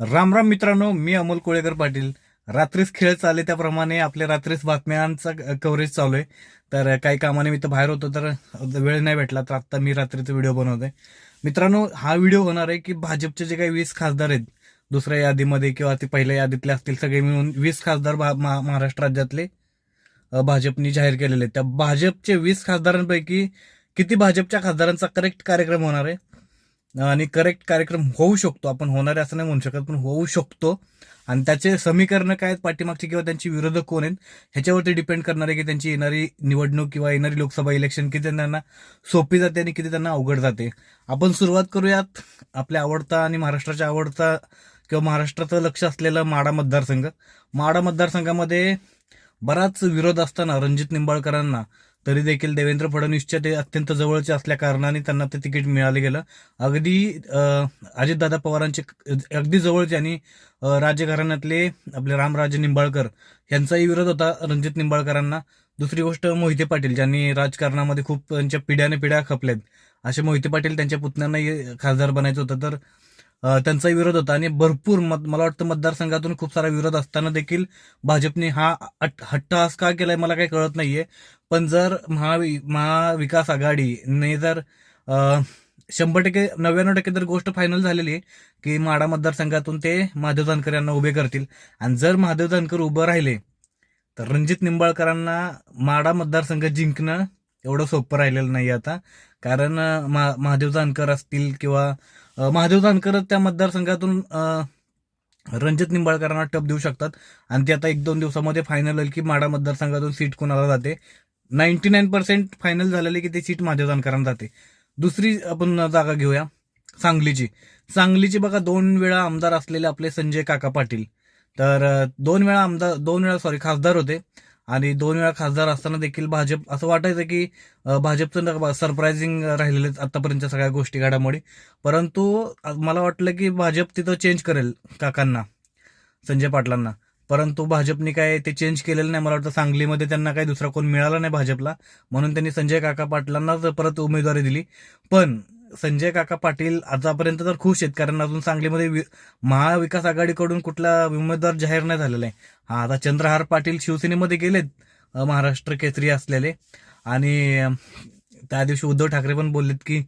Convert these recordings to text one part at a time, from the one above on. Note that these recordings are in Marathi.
राम राम मित्रांनो मी अमोल कोळेकर पाटील. रात्रीच खेळ चालले त्याप्रमाणे आपल्या रात्रीच बातम्यांचा कव्हरेज चालू आहे. तर काही कामाने मी तर बाहेर होतो तर वेळ नाही भेटला तर आत्ता मी रात्रीचा व्हिडिओ बनवतोय. मित्रांनो हा व्हिडिओ होणार आहे की भाजपचे जे काही वीस खासदार आहेत दुसऱ्या यादीमध्ये किंवा ते पहिल्या यादीतले असतील सगळे मिळून वीस खासदार भा- महा- महाराष्ट्र राज्यातले भाजपनी जाहीर केलेले आहेत. त्या भाजपचे वीस खासदारांपैकी किती भाजपच्या खासदारांचा करेक्ट कार्यक्रम होणार आहे आणि करेक्ट कार्यक्रम होऊ शकतो. आपण होणार असं नाही म्हणू शकत पण होऊ शकतो. आणि त्याचे समीकरणं काय आहेत? पाठीमागची किंवा त्यांची विरोधक कोण आहेत? ह्याच्यावरती डिपेंड करणार आहे की त्यांची येणारी निवडणूक किंवा येणारी लोकसभा इलेक्शन किती त्यांना सोपी जाते आणि किती त्यांना अवघड जाते. आपण सुरुवात करूयात. आपल्या आवडता आणि महाराष्ट्राच्या आवडता किंवा महाराष्ट्राचं लक्ष असलेला माडा मतदारसंघ. माडा मतदारसंघामध्ये बराच विरोध असताना रणजित निंबाळकरांना तरी देखील देवेंद्र फडणवीसच्या ते अत्यंत जवळचे असल्या कारणाने त्यांना ते तिकीट मिळाले गेलं. अगदी अजितदादा पवारांचे अगदी जवळचे आणि राज्यघराण्यातले राजघराण्यातले आपले रामराजे निंबाळकर यांचाही विरोध होता रणजित निंबाळकरांना. दुसरी गोष्ट मोहिते पाटील ज्यांनी राजकारणामध्ये खूप त्यांच्या पिढ्याने पिढ्या खपल्यात. असे मोहिते पाटील त्यांच्या पुतण्यांनाही खासदार बनायचं होतं. तर त्यांचा त्यांचाही विरोध होता आणि भरपूर मत मला वाटतं मतदारसंघातून खूप सारा विरोध असताना देखील भाजपने हा हट्टहास का केलाय मला काही कळत नाहीये. पण जर महावि महाविकास आघाडीने जर शंभर टक्के नव्याण्णव टक्के तर गोष्ट फायनल झालेली आहे की माडा मतदारसंघातून ते महादेव जानकर यांना उभे करतील आणि जर महादेव जानकर उभं राहिले तर रणजित निंबाळकरांना माडा मतदारसंघ जिंकणं एवढं सोपं राहिलेलं नाही आता. कारण मा- महादेव जानकर असतील किंवा महादेव जानकर त्या मतदारसंघातून रणजित निंबाळकरांना टप देऊ शकतात. आणि ते आता एक दोन दिवसामध्ये फायनल होईल की माडा मतदारसंघातून सीट कोणाला जाते? नाईन्टी नाईन पर्सेंट फायनल झालेले की ती सीट महादेव जानकरांना जाते. दुसरी आपण जागा घेऊया. सांगलीची. सांगलीची बघा दोन वेळा आमदार असलेले आपले संजय काका पाटील. तर दोन वेळा आमदार दोन वेळा सॉरी खासदार होते. आणि दोन वेळा खासदार असताना देखील भाजप असं वाटायचं की भाजपचं सरप्रायझिंग राहिलेले आतापर्यंतच्या सगळ्या गोष्टी घडामोडी. परंतु मला वाटलं की भाजप तिथं चेंज करेल काकांना संजय पाटलांना. परंतु भाजपने काय ते चेंज केलेलं नाही मला वाटतं सांगलीमध्ये त्यांना काही दुसरा कोण मिळाला नाही भाजपला. म्हणून त्यांनी संजय काका पाटलांनाच परत उमेदवारी दिली. पण संजय काका पाटील आतापर्यंत तर खुश आहेत कारण अजून सांगलीमध्ये वि- महाविकास आघाडीकडून कुठला उमेदवार जाहीर नाही झालेला आहे. हा आता चंद्रहार पाटील शिवसेनेमध्ये गेलेत महाराष्ट्र केसरी असलेले. आणि त्या दिवशी उद्धव ठाकरे पण बोललेत की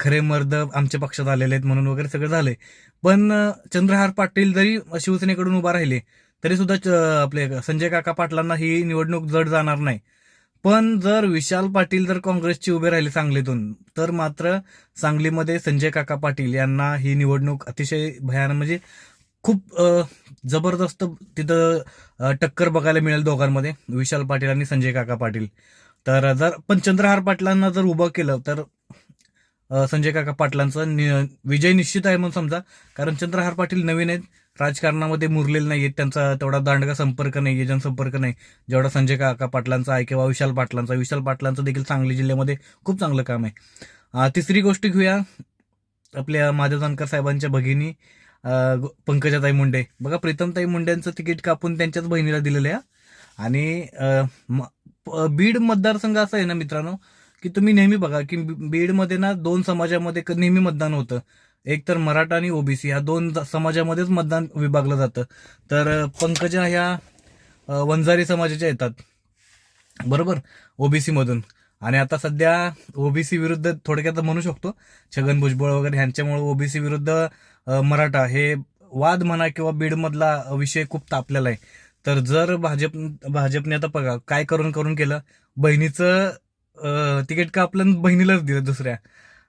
खरे मर्द आमच्या पक्षात आलेले आहेत म्हणून वगैरे सगळं झालंय. पण चंद्रहार पाटील जरी शिवसेनेकडून उभा राहिले तरी सुद्धा च- आपले संजय काका पाटलांना ही निवडणूक जड जाणार नाही. पण जर विशाल पाटील जर काँग्रेसचे उभे राहिले सांगलीतून तर मात्र सांगलीमध्ये संजय काका पाटील यांना ही निवडणूक अतिशय भयानक म्हणजे खूप जबरदस्त तिथं टक्कर बघायला मिळेल दोघांमध्ये विशाल पाटील आणि संजय काका पाटील. तर जर पण चंद्रहार पाटलांना जर उभं केलं तर संजय काका पाटलांचा नि- विजय निश्चित आहे म्हणून समजा कारण चंद्रहार पाटील नवीन आहेत राजकारणामध्ये मुरलेले नाही आहेत त्यांचा तेवढा दांडगा संपर्क नाही जनसंपर्क नाही. जेवढा संजय काका पाटलांचा आहे किंवा विशाल पाटलांचा विशाल पाटलांचं देखील सांगली जिल्ह्यामध्ये खूप चांगलं काम आहे. तिसरी गोष्ट घेऊया. आपल्या महादेव जानकर साहेबांच्या भगिनी पंकजाताई मुंडे. बघा प्रीतमताई मुंडेंचं तिकीट कापून त्यांच्याच बहिणीला दिलेलं आहे. आणि बीड मतदारसंघ असा आहे ना मित्रांनो की तुम्ही नेहमी बघा की बीडमध्ये ना दोन समाजामध्ये नेहमी मतदान होतं. एक तर मराठा आणि ओबीसी ह्या दोन समाजामध्येच मतदान विभागलं जातं. तर पंकजा ह्या वंजारी समाजाच्या येतात. बरोबर? ओबीसी मधून आणि आता सध्या ओबीसी विरुद्ध थोडक्यात म्हणू शकतो. छगन भुजबळ वगैरे ह्यांच्यामुळे ओबीसी विरुद्ध मराठा हे वाद म्हणा किंवा बीडमधला विषय खूप तापलेला आहे. तर जर भाजप भाजपने आता बघा काय करून करून केलं? बहिणीचं तिकीट का आपलं बहिणीलाच दिलं दुसऱ्या.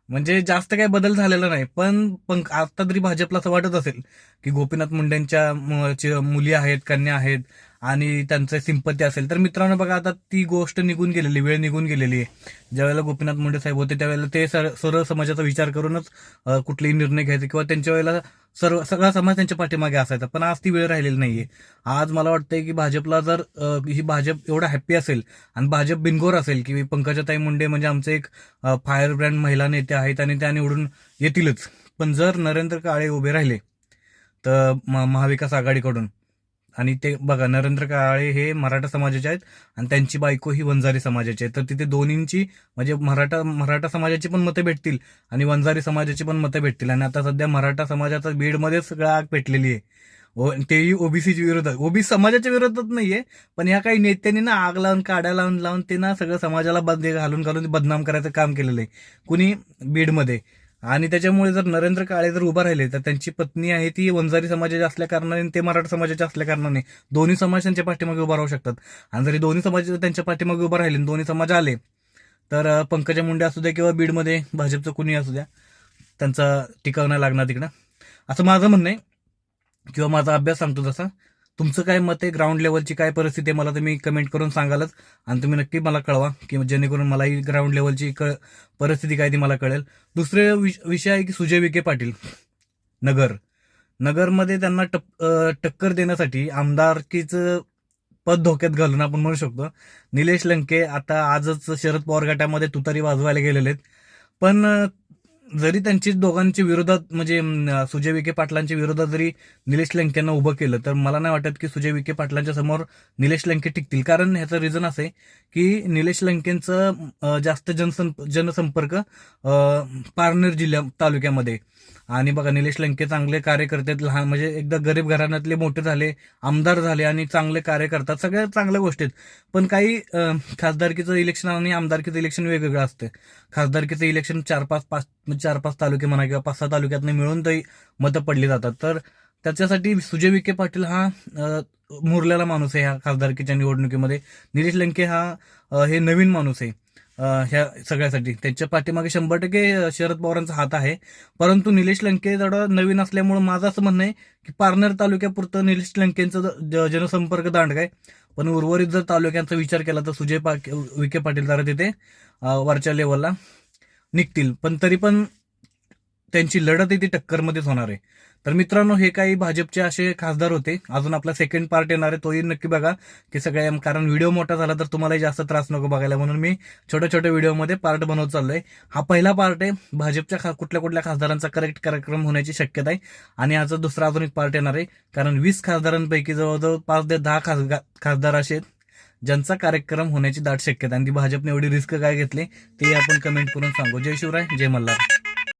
म्हणजे जास्त काही बदल झालेला नाही. पण पण आता तरी भाजपला असं वाटत असेल की गोपीनाथ मुंडेंच्या मुली आहेत कन्या आहेत आणि त्यांचं सिंपत्ती असेल. तर मित्रांनो बघा आता ती गोष्ट निघून गेलेली वेळ निघून गेलेली आहे. ज्यावेळेला गोपीनाथ मुंडे साहेब होते त्यावेळेला ते सर- सर्व समाजाचा विचार करूनच कुठलेही निर्णय घ्यायचे किंवा त्यांच्या वेळेला सर्व सगळा समाज त्यांच्या पाठीमागे असायचा पण आज ती वेळ राहिलेली नाहीये. आज मला वाटतंय की भाजपला जर ही भाजप एवढा हॅप्पी असेल आणि भाजप बिनगोर असेल की पंकजाताई मुंडे म्हणजे आमचे एक फायर ब्रँड महिला नेते आहेत आणि त्या निवडून येतीलच. पण जर नरेंद्र काळे उभे राहिले तर म- महाविकास आघाडीकडून आणि ते बघा नरेंद्र काळे हे मराठा समाजाचे आहेत आणि त्यांची बायको ही वंजारी समाजाची आहे. तर तिथे दोन्हींची म्हणजे मराठा मराठा समाजाची पण मतं भेटतील आणि वंजारी समाजाची पण मतं भेटतील. आणि आता सध्या मराठा समाजाचा बीडमध्ये सगळं आग पेटलेली आहे. ओ तेही ओबीसीच्या विरोधात. ओबीसी समाजाच्या विरोधात नाहीये पण ह्या काही नेत्यांनी ना आग लावून काड्या लावून लावून ते ना सगळं समाजाला बद घालून घालून बदनाम करायचं काम केलेलं आहे. कुणी? बीडमध्ये. आणि त्याच्यामुळे जर नरेंद्र काळे जर उभा राहिले तर त्यांची पत्नी आहे ती वंजारी समाजाची असल्या कारणाने ते मराठा समाजाच्या असल्या कारणाने. दोन्ही समाज त्यांच्या पाठीमागे उभा राहू शकतात. आणि जरी दोन्ही समाज त्यांच्या पाठीमागे उभा राहिले दोन्ही समाज आले तर पंकजा मुंडे असू द्या किंवा बीडमध्ये भाजपचं कुणी असू द्या त्यांचा टिकाव नाही लागणार तिकडं. असं माझं म्हणणं आहे. किंवा माझा अभ्यास सांगतो तसा. तुमचं काय मत आहे? ग्राउंड लेवलची काय परिस्थिती आहे? मला तुम्ही कमेंट करून सांगालच. आणि तुम्ही नक्की मला कळवा की जेणेकरून मलाही ग्राउंड लेवलची क परिस्थिती काय ती मला कळेल. दुसरे विष- विषय आहे की सुजय विखे पाटील नगर. नगरमध्ये त्यांना टप टक्कर देण्यासाठी आमदारकीचं पद धोक्यात घालून आपण म्हणू शकतो. निलेश लंके आता आजच शरद पवार गटामध्ये तुतारी वाजवायला गेलेले आहेत. पण जरी त्यांची दोघांच्या विरोधात म्हणजे सुजय विखे पाटलांच्या विरोधात जरी निलेश लंकेनं उभं केलं तर मला नाही वाटत की सुजय विखे पाटलांच्या समोर निलेश लंके टिकतील. कारण ह्याचं रिझन असं आहे की निलेश लंकेंचं जास्त जनसं जनसंपर्क पारनेर जिल्ह्या तालुक्यामध्ये. आणि बघा निलेश लंके चांगले कार्यकर्ते आहेत, लहान म्हणजे एकदा गरीब घराण्यातले मोठे झाले आमदार झाले आणि चांगले कार्य करतात सगळ्या चांगल्या गोष्टी आहेत. पण काही खासदारकीचं इलेक्शन आणि आमदारकीचं इलेक्शन वेगवेगळं असतं. खासदारकीचं इलेक्शन चार पाच पाच म्हणजे चार पाच तालुके म्हणा किंवा पाच सहा तालुक्यातनं मिळून ते मतं पडली जातात. तर त्याच्यासाठी सुजय विखे पाटील हा मुरलेला माणूस आहे ह्या खासदारकीच्या निवडणुकीमध्ये. निलेश लंके हा हे नवीन माणूस आहे. ह्या सगळ्यासाठी. त्यांच्या पाठीमागे शंभर टक्के शरद पवारांचा हात आहे. परंतु निलेश लंके थोडं नवीन असल्यामुळे माझं असं म्हणणं आहे की पारनेर तालुक्यापुरतं निलेश लंकेंचं ज- जनसंपर्क दांड काय पण उर्वरित जर तालुक्यांचा विचार केला तर सुजय पा विखे पाटील जरा तिथे वरच्या लेवलला निघतील. पण तरी पण त्यांची लढत ती टक्करमध्येच होणार आहे. तर मित्रांनो हे काही भाजपचे असे खासदार होते. अजून आपला सेकंड पार्ट येणार आहे. तोही नक्की बघा. की सगळ्या कारण व्हिडिओ मोठा झाला तर तुम्हालाही जास्त त्रास नको बघायला. म्हणून मी छोट्या छोट्या व्हिडिओमध्ये पार्ट बनवत चाललोय. हा पहिला पार्ट आहे. भाजपच्या खा कुठल्या कुठल्या खासदारांचा करेक्ट कार्यक्रम होण्याची शक्यता आहे आणि याचा दुसरा अजून एक पार्ट येणार आहे. कारण वीस खासदारांपैकी जवळजवळ पाच ते दहा खासगा खासदार असे आहेत ज्यांचा कार्यक्रम होण्याची दाट शक्यता आहे. आणि ती भाजपने एवढी रिस्क काय घेतली ते आपण कमेंट करून सांगू. जय शिवराय जय मल्हार.